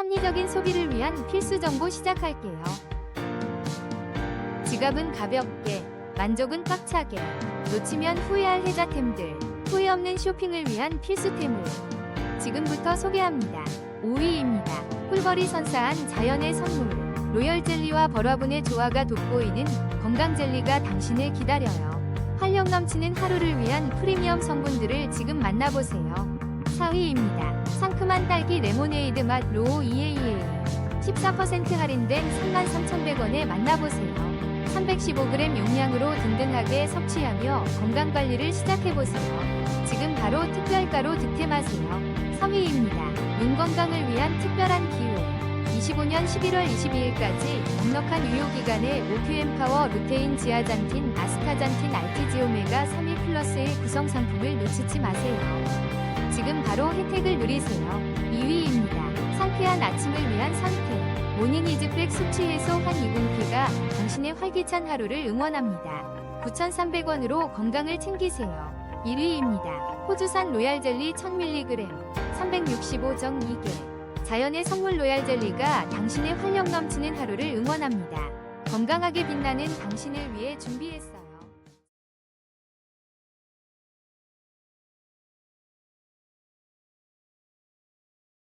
합리적인 소비를 위한 필수 정보 시작할게요. 지갑은 가볍게, 만족은 꽉차게, 놓치면 후회할 혜자템들, 후회 없는 쇼핑을 위한 필수템을 지금부터 소개합니다. 5위입니다. 꿀벌이 선사한 자연의 선물. 로열 젤리와 버러분의 조화가 돋보이는 건강 젤리가 당신을 기다려요. 활력 넘치는 하루를 위한 프리미엄 성분들을 지금 만나보세요. 4위입니다. 상큼한 딸기 레모네이드 맛 로우 EAA 14% 할인된 33,100원에 만나보세요. 315g 용량으로 든든하게 섭취하며 건강관리를 시작해보세요. 지금 바로 특별가로 득템하세요. 3위입니다. 눈 건강을 위한 특별한 기회. 25년 11월 22일까지 넉넉한 유효기간에 오큐엠 파워 루테인 지아잔틴 아스타잔틴 알티지오메가 3일 플러스의 구성 상품을 놓치지 마세요. 지금 바로 혜택을 누리세요. 2위입니다. 상쾌한 아침을 위한 상쾌. 모닝 이즈팩 수치 해소 한 유분피가 당신의 활기찬 하루를 응원합니다. 9,300원으로 건강을 챙기세요. 1위입니다. 호주산 로얄 젤리 1000mg 365.2개. 자연의 선물 로얄 젤리가 당신의 활력 넘치는 하루를 응원합니다. 건강하게 빛나는 당신을 위해 준비했어요.